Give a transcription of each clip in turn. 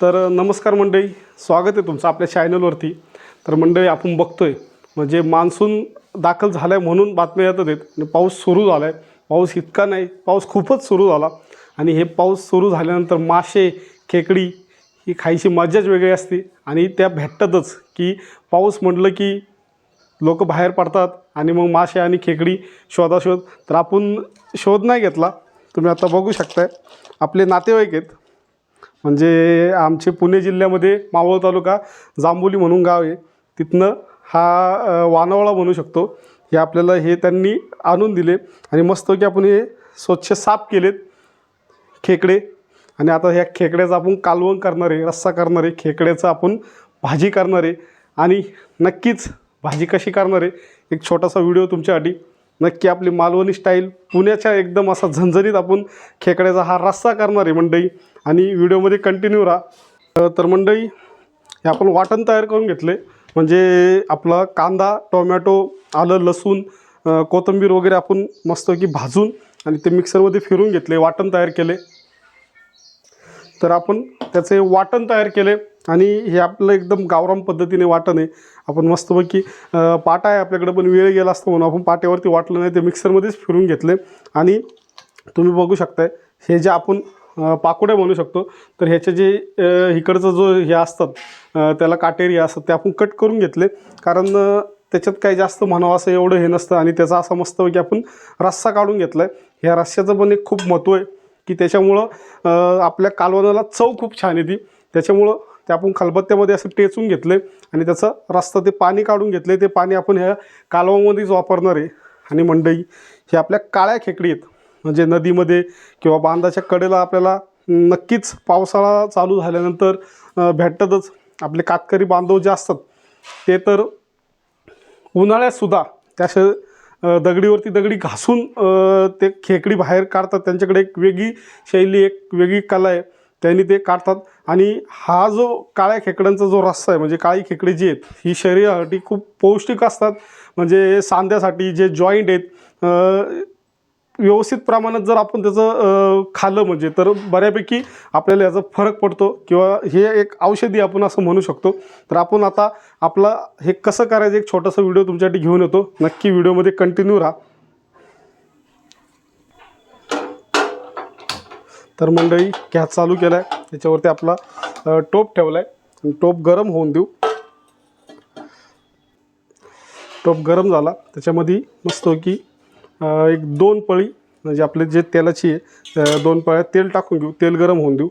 तर नमस्कार मंडळी. स्वागत आहे तुमचं आपल्या चॅनलवरती तर मंडळी आपण बघतो आहे म्हणजे मान्सून दाखल झाला आहे म्हणून बातम्या येतात आहेत. आणि पाऊस सुरू झाला आहे पाऊस इतका नाही पाऊस खूपच सुरू झाला. आणि हे पाऊस सुरू झाल्यानंतर मासे खेकडी ही खायची मजाच वेगळी असते. आणि त्या भेटतातच की पाऊस म्हटलं की लोक बाहेर पडतात आणि मग मासे आणि खेकडी शोधाशोध. तर आपण शोध नाही घेतला. तुम्ही आता बघू शकताय. आपले नातेवाईक आहेत. म्हणजे आमचे पुणे जिल्ह्यामध्ये मावळ तालुका जांबोली म्हणून गाव आहे. तिथनं हा वानवळा वानावळा म्हणू शकतो. हे आपल्याला हे त्यांनी आणून दिले आणि मस्त की आपण हे स्वच्छ साफ केलेत खेकडे. आणि आता ह्या खेकड्याचं आपण कालवण करणार आहे रस्सा करणार आहे खेकड्याचं आपण भाजी करणार आहे. आणि नक्कीच भाजी कशी करणार आहे एक छोटासा व्हिडिओ तुमच्यासाठी. नक्की आपली मालवणी स्टाईल पुण्याच्या एकदम असा झणझणीत आपण खेकड्याचा हा रस्सा करणार आहे मंडई. आणि व्हिडिओमध्ये कंटिन्यू राहा. तर मंडळी हे आपण वाटण तयार करून घेतले. म्हणजे आपला कांदा टोमॅटो आलं लसूण कोथिंबीर वगैरे आपण मस्तपैकी भाजून आणि ते मिक्सरमध्ये फिरून घेतले वाटण तयार केले. तर आपण त्याचे वाटण तयार केले आणि हे आपलं एकदम गावराम पद्धतीने वाटण आहे. आपण मस्तपैकी पाटा आहे आपल्याकडे पण वेळ गेला असतो म्हणून आपण पाट्यावरती वाटलं नाही ते मिक्सरमध्येच फिरून घेतले. आणि तुम्ही बघू शकताय हे जे आपण पाकोड्या म्हणू शकतो. तर ह्याचे जे इकडचं जो हे असतात त्याला काटेरी असतात ते आपण कट करून घेतले. कारण त्याच्यात काही जास्त म्हणावं असं एवढं हे नसतं आणि त्याचा असं मस्त की आपण रस्सा काढून घेतला आहे ह्या रस्स्याचं पण एक खूप महत्त्व आहे की त्याच्यामुळं आपल्या कालवणाला चव खूप छान येते. त्याच्यामुळं ते आपण खलबत्त्यामध्ये असं टेचून घेतले आणि त्याचं रस्ता ते पाणी काढून घेतले ते पाणी आपण ह्या कालवामध्येच वापरणार आहे. आणि मंडई हे आपल्या काळ्या खेकडी आहेत म्हणजे नदीमध्ये किंवा बांधाच्या कडेला आपल्याला नक्कीच पावसाळा चालू झाल्यानंतर भेटतातच आपले कातकरी बांधव जे असतात ते तर उन्हाळ्यातसुद्धा त्या श दगडीवरती दगडी घासून ते खेकडी बाहेर काढतात. त्यांच्याकडे एक वेगळी शैली एक वेगळी कला आहे. त्यांनी ते काढतात. आणि हा जो काळ्या खेकड्यांचा जो रस्सा आहे म्हणजे काळी खेकडी जी आहेत ही शरीरासाठी खूप पौष्टिक असतात. म्हणजे सांध्यासाठी जे जॉईंट आहेत व्यवस्थित प्रमाणात जर आपण त्याचं खाल्लं म्हणजे तर बऱ्यापैकी आपल्याला याचा फरक पडतो किंवा हे एक औषधी आपण असं म्हणू शकतो. तर आपण आता आपला हे कसं करायचं एक छोटासा व्हिडिओ तुमच्यासाठी घेऊन येतो. नक्की व्हिडिओमध्ये कंटिन्यू राहा. तर मंडळी गॅस चालू केला आहे त्याच्यावरती आपला टोप ठेवला आहे टोप गरम होऊन देऊ. टोप गरम झाला. त्याच्यामध्ये मस्त की एक दोन पळी म्हणजे आपले जे तेलाची आहे दोन पळ्या तेल टाकून घेऊ तेल गरम होऊन देऊ.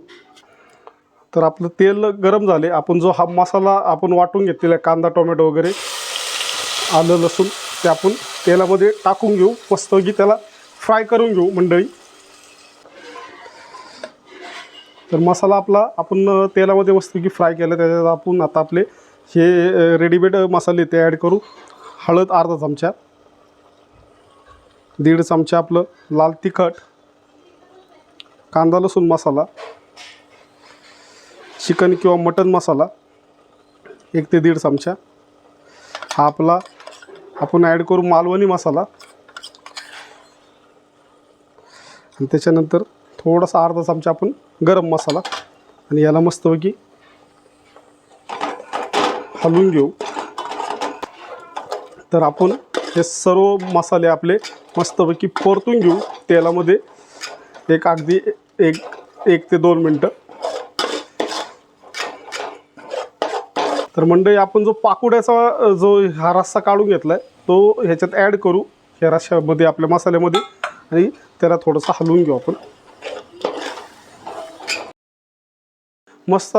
तर आपलं तेल गरम झाले आपण जो हा मसाला आपण वाटून घेतलेला आहे कांदा टोमॅटो वगैरे आलं लसूण ते आपण तेलामध्ये टाकून घेऊ मस्तपैकी त्याला फ्राय करून घेऊ मंडळी. तर मसाला आपला आपण तेलामध्ये मस्तपैकी फ्राय केला त्याच्यात आपण आता आपले हे रेडीमेड मसाले ते ॲड करू. हळद अर्धा चमचा. दीड चमचा आपलं लाल तिखट कांदा लसूण मसाला चिकन किंवा मटन मसाला एक ते दीड चमचा. हा आपला आपण ॲड करू मालवणी मसाला. आणि त्याच्यानंतर थोडासा अर्धा चमचा आपण गरम मसाला. आणि याला मस्तपैकी हलवून घेऊ. तर आपण हे सर्व मसाले आपले मस्तपैकी परतून घेऊ तेलामध्ये. एक अगदी एक एक ते दोन मिनटं. तर मंडळी आपण जो पाकुड्याचा जो हा रस्सा काढून घेतला आहे तो ह्याच्यात ॲड करू. ह्या रश्श्यामध्ये आपल्या मसाल्यामध्ये. आणि त्याला थोडंसं हलवून घेऊ आपण. मस्त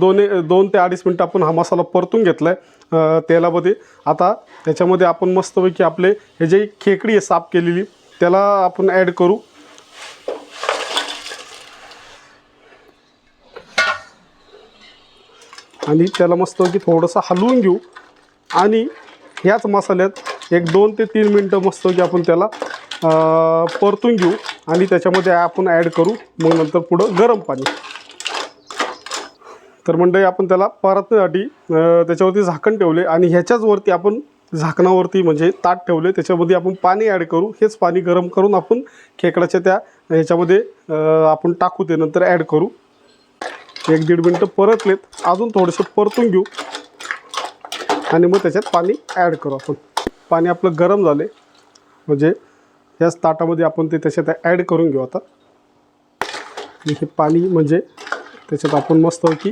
दोन दोन ते अडीच मिनटं आपण हा मसाला परतून घेतला आहे तेलामध्ये. आता त्याच्यामध्ये आपण मस्तपैकी आपले हे जे खेकडी आहे साफ केलेली त्याला आपण ॲड करू. आणि त्याला मस्तपैकी थोडंसं हलवून घेऊ. आणि ह्याच मसाल्यात एक दोन ते तीन मिनटं मस्तपैकी आपण त्याला परतून घेऊ. आणि त्याच्यामध्ये आपण ॲड करू. मग नंतर पुढं गरम पाणी. तर मंडळी आपण त्याला परतण्यासाठी त्याच्यावरती झाकण ठेवले आणि ह्याच्याचवरती आपण झाकणावरती म्हणजे ताट ठेवले. त्याच्यामध्ये आपण पाणी ॲड करू. हेच पाणी गरम करून आपण खेकड्याच्या त्या ह्याच्यामध्ये आपण टाकू ते नंतर ॲड करू. एक दीड मिनटं परतलेत. अजून थोडेसे परतून घेऊ. आणि मग त्याच्यात पाणी ॲड करू आपण. पाणी आपलं गरम झाले. म्हणजे याच ताटामध्ये आपण ते त्याच्यात ॲड करून घेऊ आता. हे पाणी म्हणजे त्याच्यात आपण मस्तपैकी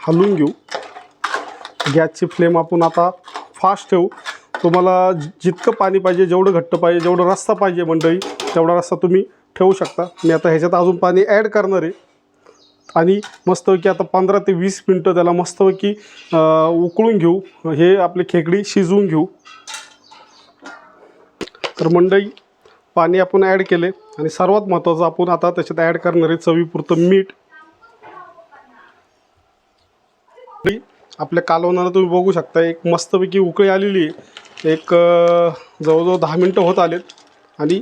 हलवून घेऊ. गॅसची फ्लेम आपण आता फास्ट ठेवू. तुम्हाला जितकं पाणी पाहिजे जेवढं घट्ट पाहिजे जेवढं रस्ता पाहिजे मंडळी तेवढा रस्ता तुम्ही ठेवू शकता. मी आता ह्याच्यात अजून पाणी ॲड करणार आहे. आणि मस्तपैकी आता पंधरा ते वीस मिनटं त्याला मस्तपैकी उकळून घेऊ. हे आपली खेकडी शिजवून घेऊ. तर मंडई पाणी आपण ॲड केले. आणि सर्वात महत्त्वाचं आपण आता त्याच्यात ॲड करणार आहे चवीपुरतं मीठ आणि आपल्या कालवणाला तुम्ही बघू शकता एक मस्तपैकी उकळी आलेली आहे. एक जवळजवळ दहा मिनटं होत आलेत. आणि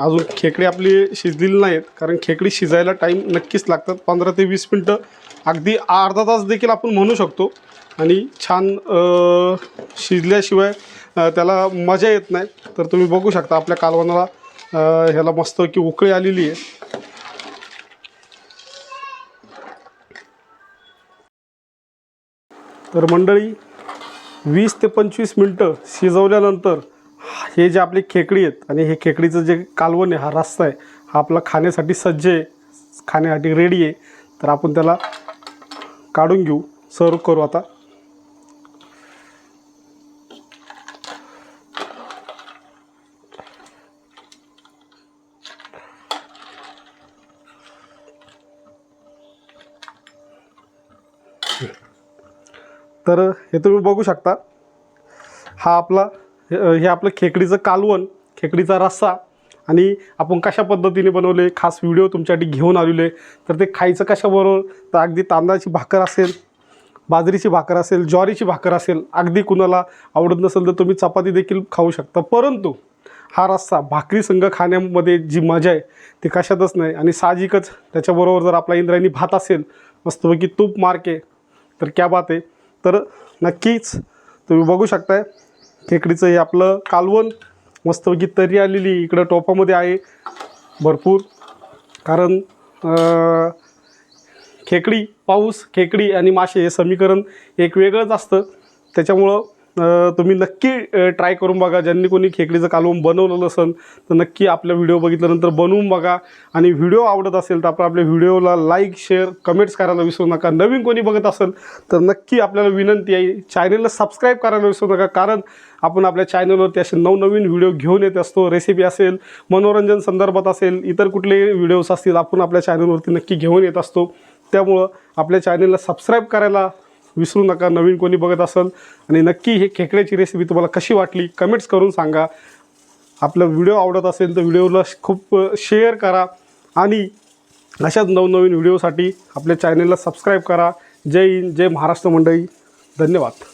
अजून खेकडे आपली शिजलेली नाहीत कारण खेकडी शिजायला टाईम नक्कीच लागतात. पंधरा ते वीस मिनटं अगदी अर्धा तास देखील आपण म्हणू शकतो. आणि छान शिजल्याशिवाय त्याला मजा येत नाही. तर तुम्ही बघू शकता आपल्या कालवणाला ह्याला ह्याला मस्तपैकी उकळी आलेली आहे. तर मंडळी वीस ते पंचवीस मिनटं शिजवल्यानंतर हे जे आपली खेकडी आहेत आणि हे खेकडीचं जे कालवण आहे हा रस्ता आहे हा आपला खाण्यासाठी सज्ज आहे खाण्यासाठी रेडी आहे. तर आपण त्याला काढून घेऊ सर्व करू आता. तर हे तुम्ही बघू शकता. हा आपला हे हे आपलं खेकडीचं कालवण खेकडीचा रस्सा आणि आपण कशा पद्धतीने बनवले खास व्हिडिओ तुमच्यासाठी घेऊन आलेले तर ते खायचं कशाबरोबर? तर अगदी तांदळाची भाकर असेल बाजरीची भाकर असेल ज्वारीची भाकर असेल अगदी कुणाला आवडत नसेल तर तुम्ही चपाती देखील खाऊ शकता. परंतु हा रस्सा भाकरी संघ खाण्यामध्ये जी मजा आहे ती कशातच नाही आणि साहजिकच त्याच्याबरोबर जर आपला इंद्रायणी भात असेल मस्तपैकी तूप मार्के तर क्या बात आहे. तर नक्कीच तुम्ही बघू शकताय. खेकडीचं हे आपलं कालवण मस्तपैकी तरी आलेली इकडं टोपामध्ये आहे भरपूर. कारण खेकडी पाऊस खेकडी आणि मासे हे समीकरण एक वेगळंच असतं. त्याच्यामुळं तुम्ही नक्की ट्राय करून बघा. ज्यांनी कोणी खेकडीचं कालवून बनवलं नसेल तर नक्की आपल्या व्हिडिओ बघितल्यानंतर बनवून बघा. आणि व्हिडिओ आवडत असेल तर आपण आपल्या व्हिडिओला लाईक शेअर कमेंट्स करायला विसरू नका. नवीन कोणी बघत असेल तर नक्की आपल्याला विनंती आहे चॅनलला सबस्क्राईब करायला विसरू नका. कारण आपण आपल्या चॅनलवरती असे नवनवीन व्हिडिओ घेऊन येत असतो. रेसिपी असेल मनोरंजन संदर्भात असेल इतर कुठले व्हिडिओज असतील आपण आपल्या चॅनलवरती नक्की घेऊन येत असतो. त्यामुळं आपल्या चॅनलला सबस्क्राईब करायला विसरू नका. नवीन कोणी बघत असेल आणि नक्की हे खेकड्याची रेसिपी तुम्हाला कशी वाटली कमेंट्स करून सांगा. आपला व्हिडिओ आवडत असेल तर व्हिडिओला खूप शेअर करा. आणि अशाच नवनवीन व्हिडिओसाठी आपल्या चॅनलला सबस्क्राईब करा. जय हिंद जय महाराष्ट्र मंडळी. धन्यवाद.